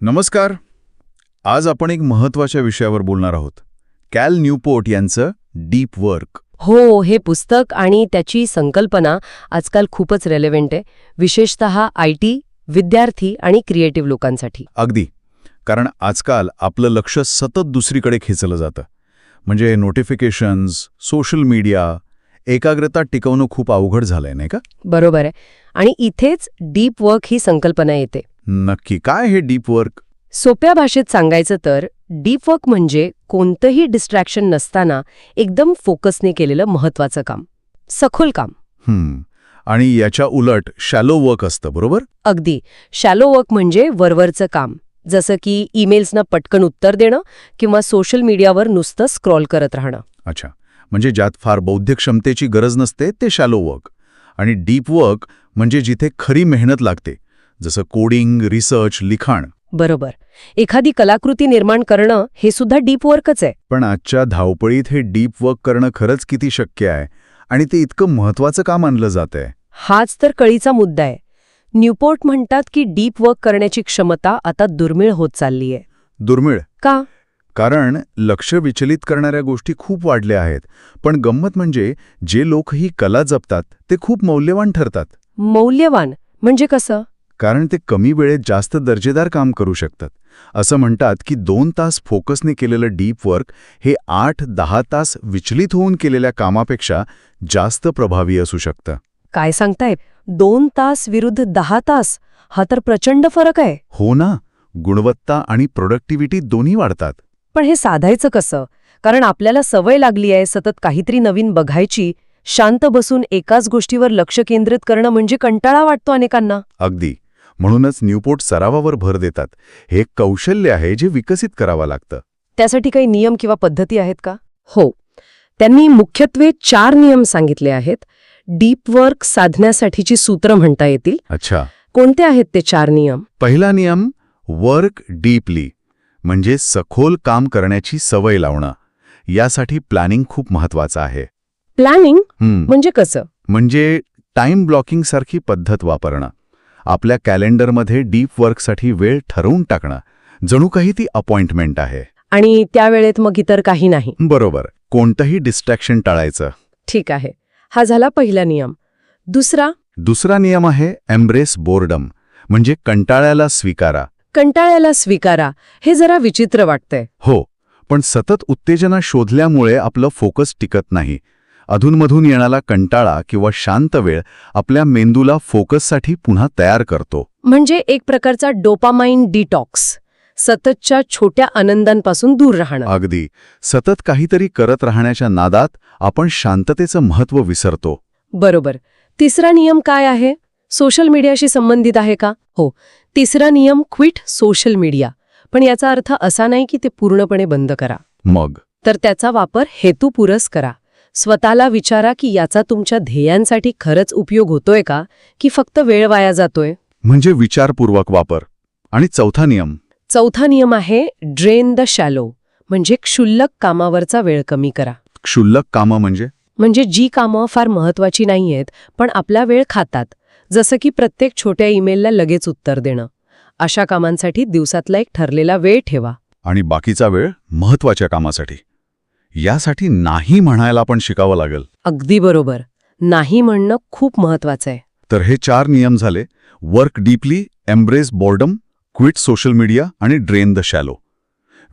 नमस्कार. आज आपण एक महत्त्वाच्या विषयावर बोलणार आहोत. कॅल न्यूपोर्ट यांचं डीप वर्क. हो हे पुस्तक आणि त्याची संकल्पना आजकाल खूपच रेलेव्हंट आहे. विशेषत आय टी विद्यार्थी आणि क्रिएटिव्ह लोकांसाठी. अगदी. कारण आजकाल आपलं लक्ष सतत दुसरीकडे खेचलं जातं. म्हणजे नोटिफिकेशन्स सोशल मीडिया एकाग्रता टिकवणं खूप अवघड झालंय नाही का? बरोबर आहे. आणि इथेच डीप वर्क ही संकल्पना येते. नक्की. काय हे डीप वर्क? सोप्या भाषेत सांगायचं तर डीप वर्क म्हणजे कोणतंही डिस्ट्रॅक्शन नसताना एकदम फोकसने केलेलं महत्वाचं काम. सखोल काम. हम्म. आणि याच्या उलट शॅलो वर्क असतं बरोबर? अगदी. शॅलो वर्क म्हणजे वरवरचं काम. जसं की ईमेल्सना पटकन उत्तर देणं किंवा सोशल मीडियावर नुसतं स्क्रॉल करत राहणं. अच्छा. म्हणजे ज्यात फार बौद्धिक क्षमतेची गरज नसते ते शॅलो वर्क. आणि डीप वर्क म्हणजे जिथे खरी मेहनत लागते. जसं कोडिंग रिसर्च लिखाण. बरोबर. एखादी कलाकृती निर्माण करणं हे सुद्धा डीप वर्कच आहे. पण आजच्या धावपळीत हे डीप वर्क करणं खरंच किती शक्य आहे? आणि ते इतकं महत्वाचं का मानलं जात आहे? हाच तर कळीचा मुद्दा आहे. न्यूपोर्ट म्हणतात की डीप वर्क करण्याची क्षमता आता दुर्मिळ होत चालली आहे. दुर्मिळ? का? कारण लक्ष विचलित करणाऱ्या गोष्टी खूप वाढल्या आहेत. पण गंमत म्हणजे जे लोक ही कला जपतात ते खूप मौल्यवान ठरतात. मौल्यवान म्हणजे कसं? कारण ते कमी वेळेत जास्त दर्जेदार काम करू शकतात. असं म्हणतात की दोन तास फोकसने केलेलं डीप वर्क हे आठ दहा तास विचलित होऊन केलेल्या कामापेक्षा जास्त प्रभावी असू शकतं. काय सांगताय? दोन तास विरुद्ध दहा तास? हा तर प्रचंड फरक आहे. हो ना. गुणवत्ता आणि प्रोडक्टिव्हिटी दोन्ही वाढतात. पण हे साधायचं कसं? कारण आपल्याला सवय लागली आहे सतत काहीतरी नवीन बघायची. शांत बसून एकाच गोष्टीवर लक्ष केंद्रित करणं म्हणजे कंटाळा वाटतो अनेकांना. अगदी. म्हणूनच न्यूपोर्ट सरावावर भर देतात. हे कौशल्य आहे जे विकसित करावं लागतं. त्यासाठी काही नियम किंवा पद्धती आहेत का? हो. त्यांनी मुख्यत्वे चार नियम सांगितले आहेत. डीप वर्क साधण्यासाठीची सूत्र म्हणता येतील. अच्छा. कोणते आहेत ते चार नियम? पहिला नियम वर्क डीपली म्हणजे सखोल काम करण्याची सवय लावणं. यासाठी प्लॅनिंग खूप महत्वाचं आहे. प्लॅनिंग म्हणजे कसं? म्हणजे टाइम ब्लॉकिंग सारखी पद्धत वापरणं. आपल्या कॅलेंडरमध्ये डीप वर्कसाठी वेळ ठरवून टाकणं. जणू काही ती अपॉइंटमेंट आहे. आणि त्या वेळेत मग इतर काही नाही. बरोबर. कोणतंही डिस्ट्रॅक्शन टाळायचं. ठीक आहे. हा झाला पहिला नियम. दुसरा? दुसरा नियम आहे एम्ब्रेस बोर्डम म्हणजे कंटाळ्याला स्वीकारा. कंटाळ्याला स्वीकारा हे जरा विचित्र वाटतंय. हो पण सतत उत्तेजना शोधल्यामुळे आपलं फोकस टिकत नाही. अधूनमधून येणारा कंटाळा किंवा शांत वेळ आपल्या मेंदूला फोकससाठी पुन्हा तयार करतो. म्हणजे एक प्रकारचा डोपामाइन डिटॉक्स सततच्या छोट्या आनंदांपासून दूर राहणं. अगदी. सतत काहीतरी करत राहण्याच्या नादात आपण शांततेचं महत्त्व विसरतो. बरोबर. तिसरा नियम काय आहे? सोशल मीडियाशी संबंधित आहे का? हो. तिसरा नियम क्विट सोशल मीडिया. पण याचा अर्थ असा नाही की ते पूर्णपणे बंद करा. मग? तर त्याचा वापर हेतुपुरस करा. स्वतःला विचारा की याचा तुमच्या ध्येयांसाठी खरंच उपयोग होतोय का की फक्त वेळ वाया जातोय? म्हणजे विचारपूर्वक वापर. आणि चौथा नियम. चौथा नियम आहे ड्रेन द शॅलो म्हणजे क्षुल्लक कामावरचा वेळ कमी करा. क्षुल्लक कामं म्हणजे? म्हणजे जी कामं फार महत्वाची नाहीयेत पण आपला वेळ खातात. जसं की प्रत्येक छोट्या ईमेलला लगेच उत्तर देणं. अशा कामांसाठी दिवसातला एक ठरलेला वेळ ठेवा. आणि बाकीचा वेळ महत्त्वाच्या कामासाठी. यासाठी नाही म्हणायला पण शिकावं लागेल. अगदी बरोबर. नाही म्हणणं खूप महत्वाचं आहे. तर हे चार नियम झाले. Work deeply embrace boredom quit social media आणि ड्रेन द शॅलो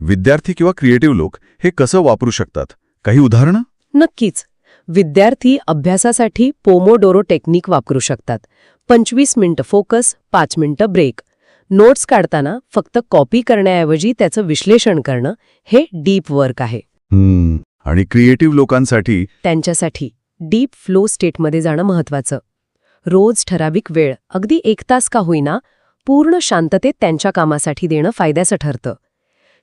विद्यार्थी किंवा क्रिएटिव्ह लोक हे कसं वापरू शकतात? काही उदाहरणं? नक्कीच. विद्यार्थी अभ्यासासाठी पोमोडोरो टेक्निक वापरू शकतात. पंचवीस मिनिटं फोकस पाच मिनिटं ब्रेक नोट्स काढताना फक्त कॉपी करण्याऐवजी त्याचं विश्लेषण करणं हे डीप वर्क आहे. आणि क्रिएटिव्ह लोकांसाठी? त्यांच्यासाठी डीप फ्लो स्टेटमध्ये जाणं महत्वाचं. रोज ठराविक वेळ अगदी एक तास का होईना पूर्ण शांततेत त्यांच्या कामासाठी देणं फायद्याचं ठरतं.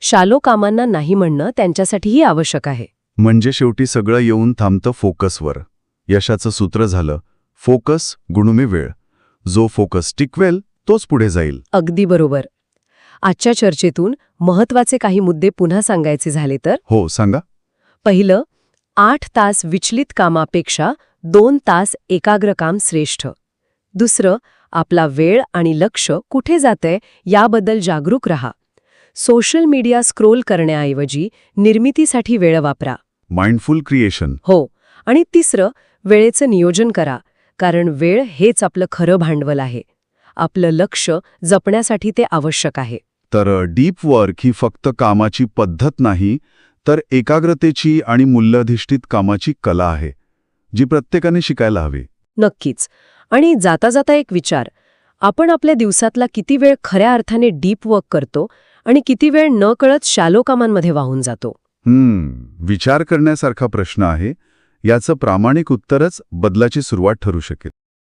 शालो कामांना नाही म्हणणं त्यांच्यासाठीही आवश्यक आहे. म्हणजे शेवटी सगळं येऊन थांबतं फोकसवर यशाचं सूत्र झालं फोकस गुणुमे वेळ. जो फोकस टिकवेल तोच पुढे जाईल. अगदी बरोबर. आजच्या चर्चेतून महत्त्वाचे काही मुद्दे पुन्हा सांगायचे झाले तर? हो सांगा. पहिलं आठ तास विचलित कामापेक्षा दोन तास एकाग्र काम श्रेष्ठ. दुसरं आपला वेळ आणि लक्ष कुठे जातंय याबद्दल जागरूक रहा. सोशल मीडिया स्क्रोल करण्याऐवजी निर्मितीसाठी वेळ वापरा. Mindful creation. हो आणि तिसरं वेळेचं नियोजन करा कारण वेळ हेच आपलं खरं भांडवल आहे. आपलं लक्ष जपण्यासाठी ते आवश्यक आहे. तर डीप वर्क ही फक्त कामाची पद्धत नाही तर एकाग्रतेची आणि मूल्याधिष्ठित कामाची कला आहे जी प्रत्येकाने शिकायला हवी. नक्कीच. आणि जाता जाता एक विचार आपण आपल्या दिवसातला किती वेळ खऱ्या अर्थाने डीप वर्क करतो आणि किती वेळ न कळत शालो कामांमध्ये वाहून जातो? हम्म विचार करण्यासारखा प्रश्न आहे याचं प्रामाणिक उत्तरच बदलाची सुरुवात ठरू शकेल.